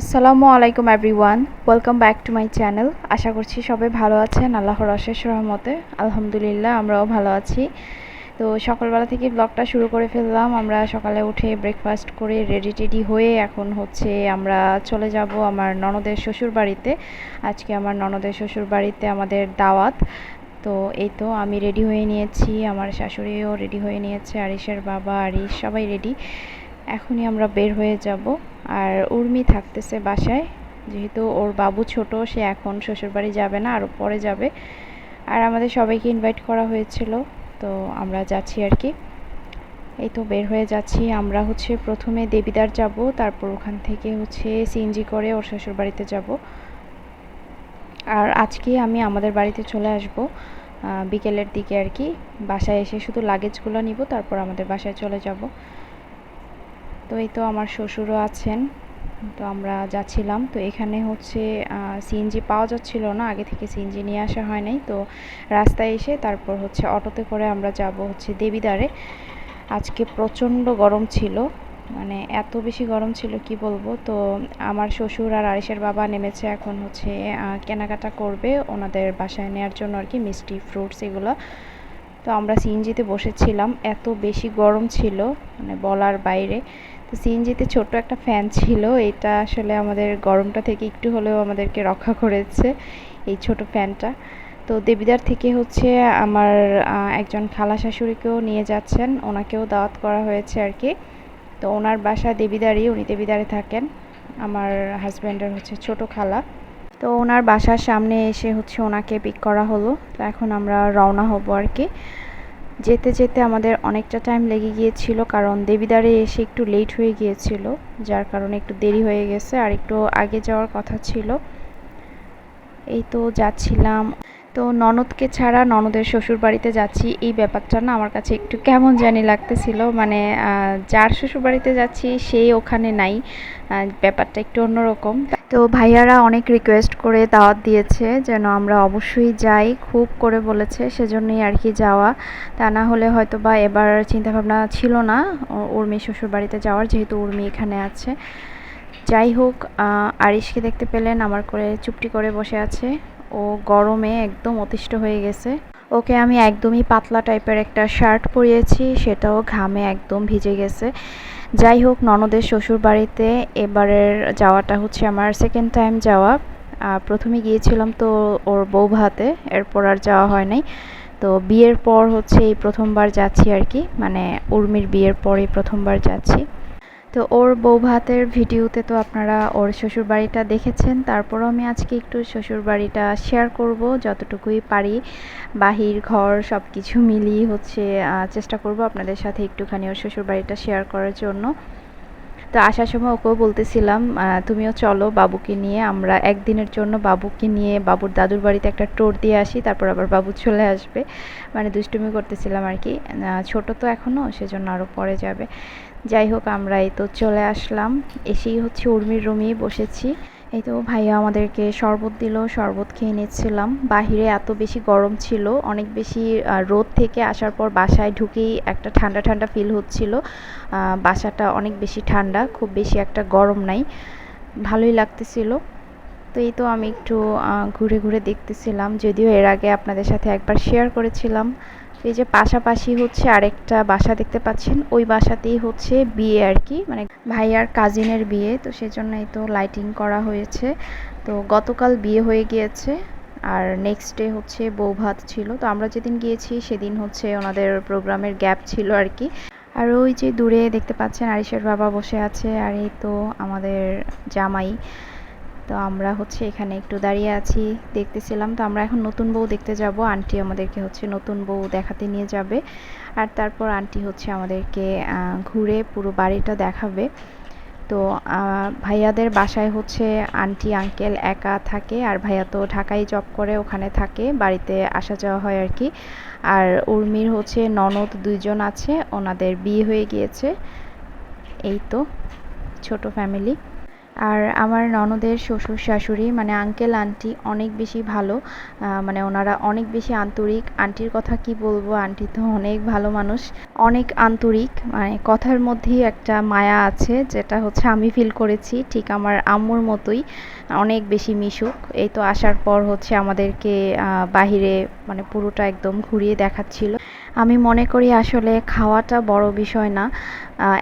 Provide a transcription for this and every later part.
আসসালামু আলাইকুম everyone welcome back to my channel আশা করছি সবাই ভালো আছেন, আল্লাহর অশেষ রহমতে। আলহামদুলিল্লাহ, আমরাও ভালো আছি। তো সকালবেলা থেকে ব্লগটা শুরু করে ফেললাম। আমরা সকালে উঠে ব্রেকফাস্ট করে রেডি টেডি হয়ে এখন হচ্ছে আমরা চলে যাব আমার ননদের শ্বশুর বাড়িতে। আজকে আমার ননদের শ্বশুর বাড়িতে আমাদের দাওয়াত। তো এই তো আমি রেডি হয়ে নিয়েছি, আমার শাশুড়িও রেডি হয়ে নিয়েছে আরিসের বাবা আরিস সবাই রেডি এখনই আমরা বের হয়ে যাব। আর উর্মি থাকতেছে বাসায়। যেহেতু ওর বাবু ছোট, সে এখন শ্বশুরবাড়ি যাবে না, আরও পরে যাবে। আর আমাদের সবাইকে ইনভাইট করা হয়েছিল, তো আমরা যাচ্ছি আর কি। এই তো বের হয়ে যাচ্ছি। আমরা হচ্ছে প্রথমে দেবিদার যাব, তারপর ওখান থেকে হচ্ছে সিএনজি করে ওর শ্বশুর বাড়িতে যাব। আর আজকে আমি আমাদের বাড়িতে চলে আসব বিকেলের দিকে আর কি। বাসায় এসে শুধু লাগেজগুলো নিব, তারপর আমাদের বাসায় চলে যাব। তো এই তো আমার শ্বশুরও আছেন, তো আমরা যাচ্ছিলাম। তো এখানে হচ্ছে সিএনজি পাওয়া যাচ্ছিল না, আগে থেকে সিএনজি নিয়ে আসা হয় নাই। তো রাস্তায় এসে তারপর হচ্ছে অটোতে করে আমরা যাব হচ্ছে দেবিদারে আজকে প্রচণ্ড গরম ছিল মানে এত বেশি গরম ছিল, কি বলব? তো আমার শ্বশুর আর আরিসের বাবা নেমেছে এখন হচ্ছে কেনাকাটা করবে, ওনাদের বাসায় নেওয়ার জন্য আর কি, মিষ্টি, ফ্রুটস এগুলো। তো আমরা সিএনজিতে বসেছিলাম, এত বেশি গরম ছিল মানে বলার বাইরে। তো সিএনজিতে ছোট্ট একটা ফ্যান ছিল, এটা আসলে আমাদের গরমটা থেকে একটু হলেও আমাদেরকে রক্ষা করেছে, এই ছোট ফ্যানটা তো দেবিদার থেকে হচ্ছে আমার একজন খালা শাশুড়িকেও নিয়ে যাচ্ছেন, ওনাকেও দাওয়াত করা হয়েছে আর কি তো ওনার বাসা দেবিদারই, উনি দেবিদারে থাকেন, আমার হাজব্যান্ডের হচ্ছে ছোট খালা। তো ওনার বাসার সামনে এসে হচ্ছে ওনাকে পিক করা হলো, তো এখন আমরা রওনা হব আর কি যেতে যেতে আমাদের অনেকটা টাইম লেগে গিয়েছিল, কারণ দেবিদারে এসে একটু লেট হয়ে গিয়েছিল, যার কারণে একটু দেরি হয়ে গেছে আর একটু আগে যাওয়ার কথা ছিল। এই তো যাচ্ছিলাম। তো ননদকে ছাড়া ননদের শ্বশুর বাড়িতে যাচ্ছি, এই ব্যাপারটা না আমার কাছে একটু কেমন জানি লাগতেছিল। মানে যার শ্বশুর বাড়িতে যাচ্ছি সেই ওখানে নাই। ব্যাপারটা একটু অন্যরকম। তো ভাইয়ারা অনেক রিকোয়েস্ট করে দাওয়াত দিয়েছে যেন আমরা অবশ্যই যাই, খুব করে বলেছে সেজন্যই আর কি যাওয়া। তা না হলে হয়তো বা এবার চিন্তাভাবনা ছিল না উর্মি শ্বশুর বাড়িতে যাওয়ার যেহেতু উর্মি এখানে আছে। যাই হোক আরিশকে দেখতে পেলেন, আমার করে চুপটি করে বসে আছে। ও গরমে একদম অতিষ্ঠ হয়ে গেছে। ওকে আমি একদমই পাতলা টাইপের একটা শার্ট পরিয়েছি, সেটাও ঘামে একদম ভিজে গেছে। যাই হোক ননদের শ্বশুর বাড়িতে এবারের যাওয়াটা হচ্ছে আমার সেকেন্ড টাইম যাওয়া। প্রথমে গিয়েছিলাম তো ওর বউ ভাতে, এরপর আর যাওয়া হয় নাই। তো বিয়ের পর হচ্ছে এই প্রথমবার যাচ্ছি আর কি মানে উর্মির বিয়ের পরে প্রথমবার যাচ্ছি। তো ওর বউ ভাতের ভিডিওতে তো আপনারা ওর শ্বশুর বাড়িটা দেখেছেন। তারপরও আমি আজকে একটু শ্বশুর বাড়িটা শেয়ার করব, যতটুকুই পারি। বাহির, ঘর সব কিছু মিলিয়ে হচ্ছে চেষ্টা করব আপনাদের সাথে একটুখানি ওর শ্বশুর বাড়িটা শেয়ার করার জন্য। তো আসার সময় ওকেও বলতেছিলাম তুমিও চলো বাবুকে নিয়ে, আমরা একদিনের জন্য বাবুকে নিয়ে বাবুর দাদুর বাড়িতে একটা টোর দিয়ে আসি, তারপর আবার বাবু চলে আসবে। মানে দুষ্টুমি করতেছিলাম আর কি। ছোট তো এখনও সেজন্য আরও পরে যাবে। যাই হোক আমরা এই তো চলে আসলাম। এসেই হচ্ছে উর্মির রুমেই বসেছি। এই তো ভাইয়া আমাদেরকে শরবত দিল, শরবত খেয়ে নিচ্ছিলাম। বাহিরে এত বেশি গরম ছিল, অনেক বেশি রোদ থেকে আসার পর বাসায় ঢুকেই একটা ঠান্ডা ঠান্ডা ফিল হচ্ছিল। বাসাটা অনেক বেশি ঠান্ডা, খুব বেশি একটা গরম নাই। ভালোই লাগতেছিল। তো এই তো আমি একটু ঘুরে ঘুরে দেখতেছিলাম, যদিও এর আগে আপনাদের সাথে একবার শেয়ার করেছিলাম। এই যে পাশাপাশি হচ্ছে আরেকটা বাসা দেখতে পাচ্ছেন, ওই বাসাতেই হচ্ছে বিয়ে আর কি মানে ভাইয়ার কাজিনের বিয়ে, তো সেজন্যই তো লাইটিং করা হয়েছে। তো গতকাল বিয়ে হয়ে গিয়েছে আর নেক্সট ডে হচ্ছে বউ ভাত ছিল। তো আমরা যেদিন গিয়েছি সেদিন হচ্ছে ওনাদের প্রোগ্রামের গ্যাপ ছিল আর কি। আর ওই যে দূরে দেখতে পাচ্ছেন আরিসের বাবা বসে আছে, আর এই তো আমাদের জামাই। তো আমরা হচ্ছে এখানে একটু দাঁড়িয়ে আছি, দেখতেছিলাম। তো আমরা এখন নতুন বউ দেখতে যাব। আন্টি আমাদেরকে হচ্ছে নতুন বউ দেখাতে নিয়ে যাবে। আর তারপর আন্টি হচ্ছে আমাদেরকে ঘুরে পুরো বাড়িটা দেখাবে। তো ভাইয়াদের বাসায় হচ্ছে আন্টি, আঙ্কেল একা থাকে। আর ভাইয়া তো ঢাকায় জব করে, ওখানে থাকে। বাড়িতে আসা যাওয়া হয় আর কি। আর উর্মির হচ্ছে ননদ দুইজন আছে। ওনাদের বিয়ে হয়ে গিয়েছে। এই তো, ছোট ফ্যামিলি। আর আমার ননদের শ্বশুর শাশুড়ি মানে আঙ্কেল আন্টি অনেক বেশি ভালো। মানে ওনারা অনেক বেশি আন্তরিক। আন্টির কথা কি বলব? আন্টি তো অনেক ভালো মানুষ। অনেক আন্তরিক। মানে কথার মধ্যেই একটা মায়া আছে, যেটা হচ্ছে আমি ফিল করেছি। ঠিক আমার আম্মুর মতোই। অনেক বেশি মিশুক। এই তো আসার পর হচ্ছে আমাদেরকে বাহিরে মানে পুরোটা একদম ঘুরিয়ে দেখাচ্ছিল। আমি মনে করি আসলে খাওয়াটা বড় বিষয় না।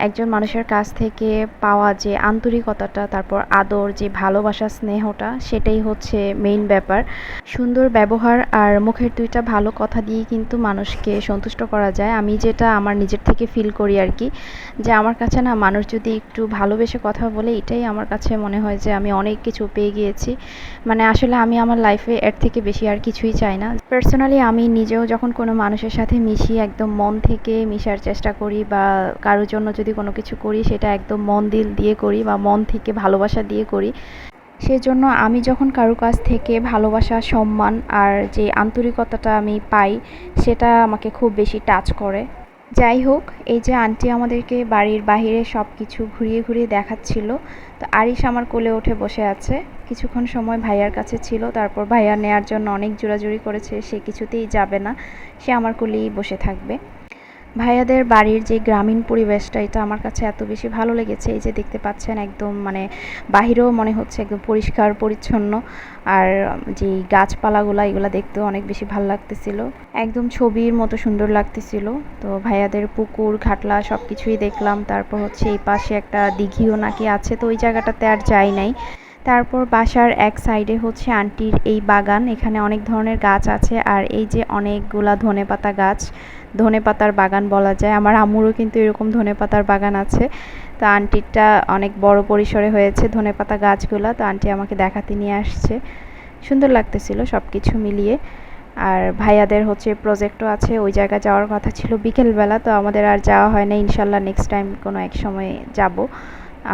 একজন মানুষের কাছ থেকে পাওয়া যে আন্তরিকতাটা, তারপর আদর, যে ভালোবাসা, স্নেহটা, সেটাই হচ্ছে মেইন ব্যাপার। সুন্দর ব্যবহার আর মুখের দুইটা ভালো কথা দিয়ে কিন্তু মানুষকে সন্তুষ্ট করা যায়। আমি যেটা আমার নিজের থেকে ফিল করি আর কি, যে আমার কাছে না মানুষ যদি একটু ভালোবেসে কথা বলে, এটাই আমার কাছে মনে হয় যে আমি অনেক কিছু পেয়ে গিয়েছি। মানে আসলে আমি আমার লাইফে এর থেকে বেশি আর কিছুই চাই না। পার্সোনালি আমি নিজেও যখন কোনো মানুষের সাথে মিশি, একদম মন থেকে মিশার চেষ্টা করি বা কারোর জন্য যদি কোনো কিছু করি, সেটা একদম মন দিল দিয়ে করি বা মন থেকে ভালোবাসা দিয়ে করি। সেজন্য আমি যখন কারও কাছ থেকে ভালোবাসা, সম্মান আর যে আন্তরিকতাটা আমি পাই, সেটা আমাকে খুব বেশি টাচ করে। যাই হোক, এই যে আন্টি আমাদেরকে বাড়ির বাইরে সব কিছু ঘুরিয়ে ঘুরিয়ে দেখাচ্ছিল তো আরিশ আমার কোলে উঠে বসে আছে। কিছুক্ষণ সময় ভাইয়ার কাছে ছিল, তারপর ভাইয়া নেয়ার জন্য অনেক জোরাজুরি করেছে, সে কিছুতেই যাবে না, সে আমার কোলেই বসে থাকবে। ভাইয়াদের বাড়ির যে গ্রামীণ পরিবেশটা, এটা আমার কাছে এত বেশি ভালো লেগেছে। এই যে দেখতে পাচ্ছেন একদম মানে বাহিরেও মনে হচ্ছে একদম পরিষ্কার, পরিচ্ছন্ন। আর যে গাছপালাগুলো, এগুলো দেখতেও অনেক বেশি ভালো লাগতেছিল। একদম ছবির মতো সুন্দর লাগতেছিল। তো ভাইয়াদের পুকুর ঘাটলা সব কিছুই দেখলাম। তারপর হচ্ছে এই পাশে একটা দিঘিও নাকি আছে। তো ওই জায়গাটাতে আর যাই নাই। তারপর বাসার এক সাইডে হচ্ছে আন্টির এই বাগান। এখানে অনেক ধরনের গাছ আছে আর এই যে অনেকগুলা ধনেপাতা গাছ, ধনেপাতার বাগান বলা যায়। আমার আম্মুরও কিন্তু এরকম ধনেপাতার বাগান আছে। তো আন্টিরটা অনেক বড় পরিসরে হয়েছে ধনেপাতা গাছগুলা। তো আন্টি আমাকে দেখাতে নিয়ে আসছে। সুন্দর লাগতেছিল সব কিছু মিলিয়ে। আর ভাইয়াদের হচ্ছে প্রজেক্টও আছে। ওই জায়গা যাওয়ার কথা ছিল বিকেলবেলা। তো আমাদের আর যাওয়া হয় না। ইনশাল্লাহ নেক্সট টাইম কোনো এক সময় যাব।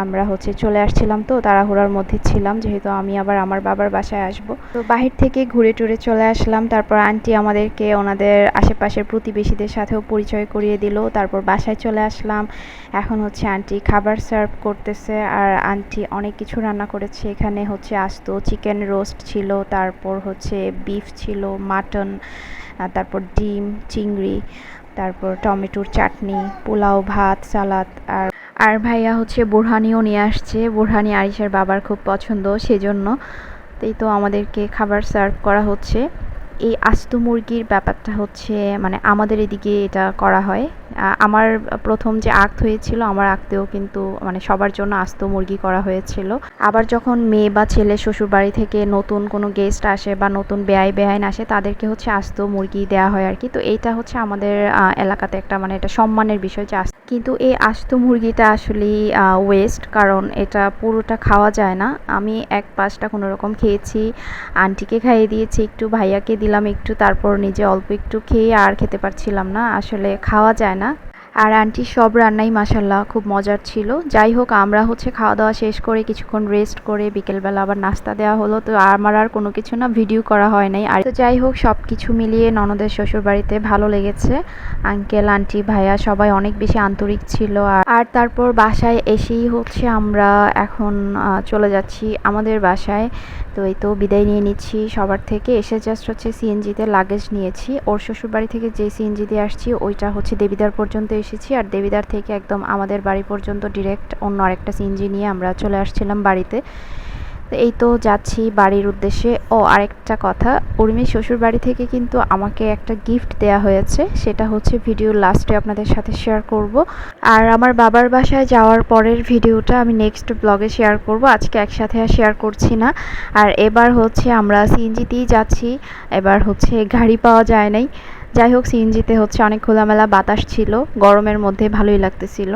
আমরা হচ্ছে চলে আসছিলাম তো, তাড়াহুড়ার মধ্যে ছিলাম, যেহেতু আমি আবার আমার বাবার বাসায় আসব। তো বাহির থেকে ঘুরে টুরে চলে আসলাম, তারপর আন্টি আমাদেরকে ওনাদের আশেপাশের প্রতিবেশীদের সাথেও পরিচয় করিয়ে দিল, তারপর বাসায় চলে আসলাম। এখন হচ্ছে আন্টি খাবার সার্ভ করতেছে, আর আন্টি অনেক কিছু রান্না করেছে। এখানে হচ্ছে আসতো চিকেন রোস্ট ছিল, তারপর হচ্ছে বিফ ছিল, মাটন তারপর ডিম, চিংড়ি, তারপর টমেটোর চাটনি, পোলাও, ভাত, সালাদ, আর আর ভাইয়া হচ্ছে বোরহানিও নিয়ে আসছে। বোরহানি আরিশার বাবার খুব পছন্দ, সেজন্য। তাই তো আমাদেরকে খাবার সার্ভ করা হচ্ছে। এই আস্ত মুরগির ব্যাপারটা হচ্ছে মানে আমাদের এদিকে এটা করা হয়। আমার প্রথম যে আক্ত হয়েছিল, আমার আক্তেও কিন্তু মানে সবার জন্য আস্ত মুরগি করা হয়েছিল। আবার যখন মেয়ে বা ছেলে শ্বশুর বাড়ি থেকে নতুন কোনো গেস্ট আসে বা নতুন বেআই বেআইন আসে, তাদেরকে হচ্ছে আস্ত মুরগি দেওয়া হয় আর কি তো এইটা হচ্ছে আমাদের এলাকাতে একটা মানে এটা সম্মানের বিষয় যে কিন্তু এই আস্ত মুরগিটা আসলেই ওয়েস্ট কারণ এটা পুরোটা খাওয়া যায় না। আমি এক পাঁচটা কোনো রকম খেয়েছি, আন্টিকে খাইয়ে দিয়েছি, একটু ভাইয়াকে দিলাম একটু, তারপর নিজে অল্প একটু খেয়ে আর খেতে পারছিলাম না। আসলে খাওয়া যায় না। আর আন্টি, সব রান্নাই মাসাল্লাহ খুব মজার ছিল। যাই হোক, আমরা হচ্ছে খাওয়া দাওয়া শেষ করে কিছুক্ষণ রেস্ট করে বিকেলবেলা আবার নাস্তা দেওয়া হলো। তো আমার আর কোনো কিছু না ভিডিও করা হয় নাই। আর তো যাই হোক সব কিছু মিলিয়ে ননদের শ্বশুর বাড়িতে ভালো লেগেছে। আঙ্কেল আন্টি ভাইয়া সবাই অনেক বেশি আন্তরিক ছিল। আর তারপর বাসায় এসেই হচ্ছে আমরা এখন চলে যাচ্ছি আমাদের বাসায়। তো এই তো বিদায় নিয়ে নিচ্ছি সবার থেকে। এসে জাস্ট হচ্ছে সিএনজিতে লাগেজ নিয়েছি। ওর শ্বশুর বাড়ি থেকে যে সিএনজি দিয়ে আসছি, ওইটা হচ্ছে দেবিদার পর্যন্ত এসেছি আর দেবিদার থেকে একদম আমাদের বাড়ি পর্যন্ত ডিরেক্ট অন্য আরেকটা সিএনজি নিয়ে আমরা চলে আসছিলাম বাড়িতে। এই তো যাচ্ছি বাড়ির উদ্দেশ্যে। ও, আরেকটা কথা, উর্মির শ্বশুর বাড়ি থেকে কিন্তু আমাকে একটা গিফট দেয়া হয়েছে, সেটা হচ্ছে ভিডিও লাস্টে আপনাদের সাথে শেয়ার করব। আর আমার বাবার বাসায় যাওয়ার পরের ভিডিওটা আমি নেক্সট ব্লগে শেয়ার করব, আজকে একসাথে আর শেয়ার করছি না। আর এবার হচ্ছে আমরা সিএনজিতেই যাচ্ছি, এবার হচ্ছে গাড়ি পাওয়া যায় নাই। যাই হোক সিএনজিতে হচ্ছে অনেক খোলামেলা বাতাস ছিল, গরমের মধ্যে ভালোই লাগতেছিল।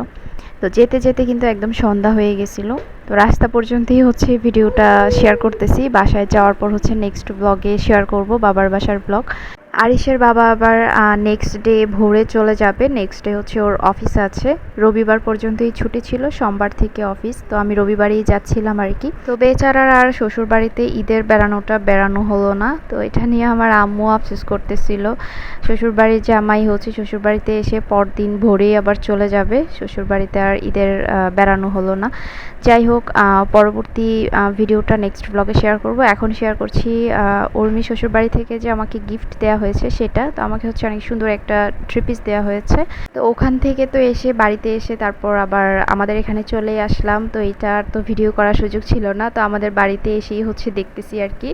তো যেতে যেতে কিন্তু একদম সন্ধ্যা হয়ে গেছিল। তো রাস্তা পর্যন্তই হচ্ছে ভিডিওটা শেয়ার করতেছি। বাসায় যাওয়ার পর হচ্ছে নেক্সট ব্লগে শেয়ার করব, বাবার বাসার ব্লগ আরিশের বাবা আবার নেক্সট ডে ভোরে চলে যাবে। নেক্সট ডে হচ্ছে ওর অফিস আছে। রবিবার পর্যন্তই ছুটি ছিল, সোমবার থেকে অফিস তো আমি রবিবারেই যাচ্ছিলাম আর কি তো বেচারার আর শ্বশুর বাড়িতে ঈদের বেড়ানোটা বেড়ানো হলো না। তো এটা নিয়ে আমার আম্মু আফসোস করতেছিল। শ্বশুর বাড়ির জামাই হচ্ছে শ্বশুর বাড়িতে এসে পরদিন ভোরেই আবার চলে যাবে। শ্বশুর বাড়িতে আর ঈদের বেড়ানো হলো না। যাই হোক পরবর্তী ভিডিওটা নেক্সট ব্লগে শেয়ার করব। এখন শেয়ার করছি উর্মি শ্বশুর বাড়ি থেকে যে আমাকে গিফট দেওয়া হয়েছে সেটা। তো আমাকে হচ্ছে অনেক সুন্দর একটা ট্রিপিস দেওয়া হয়েছে। তো ওখান থেকে তো এসে বাড়িতে এসে তারপর আবার আমাদের এখানে চলে আসলাম। তো এটার তো ভিডিও করার সুযোগ ছিল না। তো আমাদের বাড়িতে এসেই হচ্ছে দেখতেছি আর কি।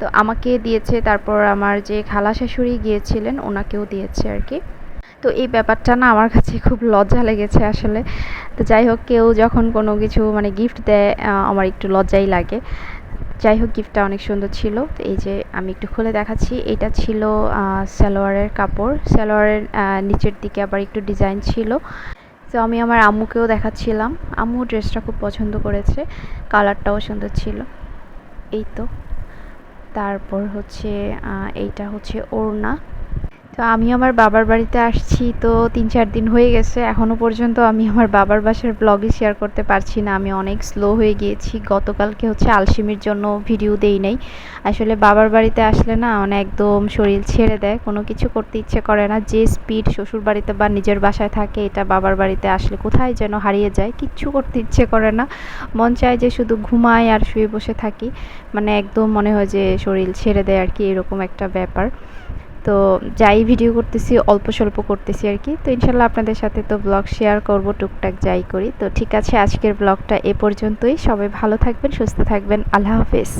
তো আমাকে দিয়েছে, তারপর আমার যে খালা শাশুড়ি গিয়েছিলেন, ওনাকেও দিয়েছে আর কি। তো এই ব্যাপারটা না আমার কাছে খুব লজ্জা লেগেছে আসলে। তো যাই হোক, কেউ যখন কোনো কিছু মানে গিফট দেয় আমার একটু লজ্জাই লাগে। যাই হোক গিফটটা অনেক সুন্দর ছিল। তো এই যে আমি একটু খুলে দেখাচ্ছি। এটা ছিল সালোয়ারের কাপড়। সালোয়ারের নিচের দিকে আবার একটু ডিজাইন ছিল। তো আমি আমার আম্মুকেও দেখাচ্ছিলাম। আম্মু ড্রেসটা খুব পছন্দ করেছে। কালারটাও সুন্দর ছিল। এই তো। তারপর হচ্ছে এইটা হচ্ছে ওড়না। তো আমি আমার বাবার বাড়িতে আসছি, তো তিন চার দিন হয়ে গেছে। এখনও পর্যন্ত আমি আমার বাবার বাসার ব্লগই শেয়ার করতে পারছি না। আমি অনেক স্লো হয়ে গিয়েছি। গতকালকে হচ্ছে আলসিমির জন্য ভিডিও দেই নাই। আসলে বাবার বাড়িতে আসলে না মানে একদম শরীর ছেড়ে দেয়। কোনো কিছু করতে ইচ্ছে করে না। যে স্পিড শ্বশুর বাড়িতে বা নিজের বাসায় থাকে, এটা বাবার বাড়িতে আসলে কোথায় যেন হারিয়ে যায়। কিচ্ছু করতে ইচ্ছে করে না। মন চায় যে শুধু ঘুমায় আর শুয়ে বসে থাকি। মানে একদম মনে হয় যে শরীর ছেড়ে দেয় আর কি, এরকম একটা ব্যাপার। তো যাই ভিডিও করতেছি, অল্প স্বল্প করতেছি আর কি। তো ইনশাল্লাহ আপনাদের সাথে তো ব্লগ শেয়ার করব, টুকটাক যাই করি। তো ঠিক আছে, আজকের ব্লগটা এ পর্যন্তই। সবাই ভালো থাকবেন, সুস্থ থাকবেন। আল্লাহ হাফেজ।